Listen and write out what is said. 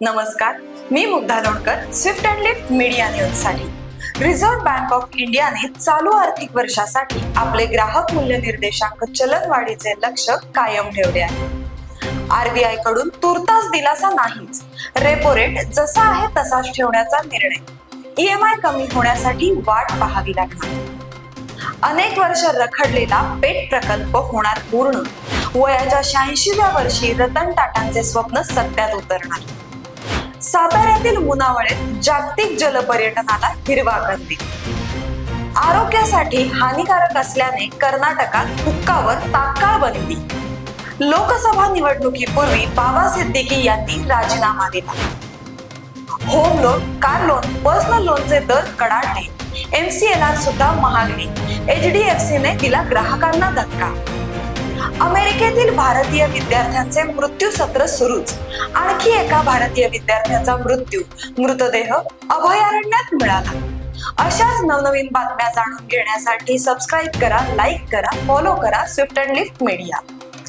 नमस्कार मी Mugdha Lonkar Swift and Lift media न्यूजसाठी. Reserve bank of इंडियाने चालू आर्थिक वर्षासाठी आपले ग्राहक मूल्य निर्देशांक चलनवाढीचे लक्ष कायम ठेवले आहे. आरबीआयकडून तुर्तास दिलासा नाहीच. रेपो रेट जसा आहे तसाच ठेवण्याचा निर्णय. ईएमआय कमी होण्यासाठी वाट पाहावी लागणार. अनेक वर्ष रखडलेला पेट प्रकल्प होणार पूर्ण. वयाच्या शहाऐंशीव्या वर्षी रतन टाटांचे स्वप्न सत्यात उतरणार. साताऱ्यातील मुनावळेत जागतिक जलपर्यटनाला हिरवा कंदी. आरोग्यासाठी हानिकारक असल्याने कर्नाटकात हुक्कावर तात्काळ बंदी. लोकसभा निवडणुकीपूर्वी बाबा सिद्दीकी यांनी राजीनामा दिला. Home loan car loan personal लोनचे दर कडाडले. एमसीएलआर सुद्धा महागली. एफ सीने दिला ग्राहकांना धक्का अमेरिकेतील भारतीय विद्यार्थ्यांचे मृत्यू सत्र सुरूच. आणखी एका भारतीय विद्यार्थ्याचा मृत्यू. मृतदेह अभयारण्यात मिळाला. अशाच नवनवीन बातम्या जाणून घेण्यासाठी सबस्क्राईब करा लाईक करा फॉलो करा स्विफ्ट अँड लिफ्ट मीडिया